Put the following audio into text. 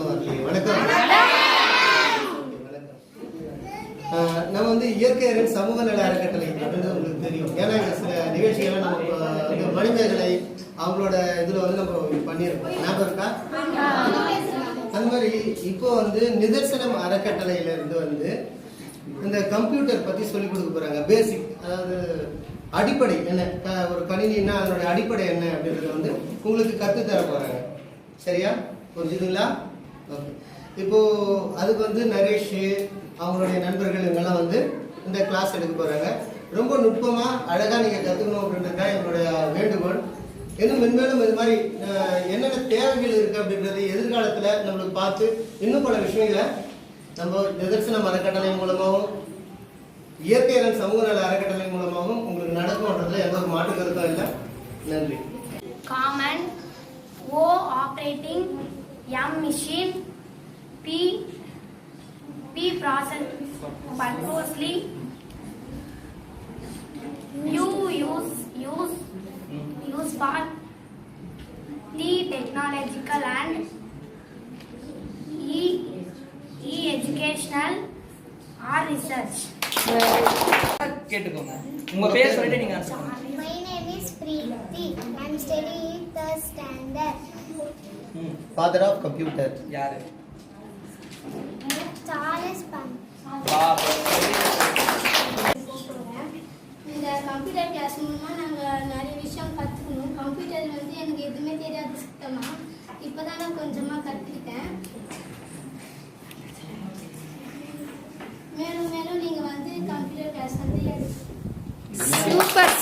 சத்தம் வரலையே வணக்கம். நம்ம வந்து இயற்கை அறிவியல் சமூக நல அறக்கட்டளை அப்படின்றது உங்களுக்கு தெரியும். ஏன்னா இந்த சில நிகழ்ச்சிகளை நம்ம இப்போ அவங்களோட இதில் வந்து நம்ம பண்ணியிருக்கோம். ஞாபகம் இருக்கா? அந்த மாதிரி இப்போ வந்து நிதர்சனம் அறக்கட்டளையிலிருந்து வந்து இந்த கம்ப்யூட்டர் பற்றி சொல்லி கொடுக்க போகிறாங்க பேசிக் அதாவது அடிப்படை என்ன? ஒரு கணினின்னா அதனுடைய அடிப்படை என்ன அப்படின்றத வந்து உங்களுக்கு கற்றுத்தர தர சரியா? புரிஞ்சுதுங்களா? ஓகே இப்போ அதுக்கு வந்து நரேஷ் அவங்களுடைய நண்பர்கள் இவங்கெல்லாம் வந்து இந்த கிளாஸ் எடுக்க போறாங்க. ரொம்ப நுட்பமா அழகா நீங்க கத்துக்கணும் அப்படின்றது தான் வேண்டுகோள். இன்னும் மென்மேலும் இது மாதிரி என்னென்ன தேவைகள் இருக்கு அப்படின்றது எதிர்காலத்துல நம்மளுக்கு பார்த்து இன்னும் பல விஷயங்களை நம்ம நிதர்சனம் அறக்கட்டளை மூலமாகவும் இயற்கையரன் சமூக நல அறக்கட்டளை மூலமாகவும் உங்களுக்கு நடக்கும்ன்றதுல எந்த ஒரு மாற்று கருத்தும் இல்லை. நன்றி. Common O operating M machine P P process purposely U use use use for T technological and E E educational or research. கேட்டுக்கோங்க உங்க பேர் சொல்லிட்டு நீங்க பண்ணுங்க My name is Preeti. study the standard. Father of computer. यार है Tallest pump. பாப் இந்த கம்ப்யூட்டர் கிளாஸ் மூலமாக நாங்கள் நிறைய விஷயம் கற்றுக்கணும் கம்ப்யூட்டர் வந்து எனக்கு எதுவுமே தெரியாது சுத்தமாக இப்போ தான் நான் கொஞ்சமாக கற்றுக்கிட்டேன் மேலும் மேலும் நீங்கள் வந்து கம்ப்யூட்டர் கிளாஸ் வந்து எடுத்து சூப்பர் சூப்பர்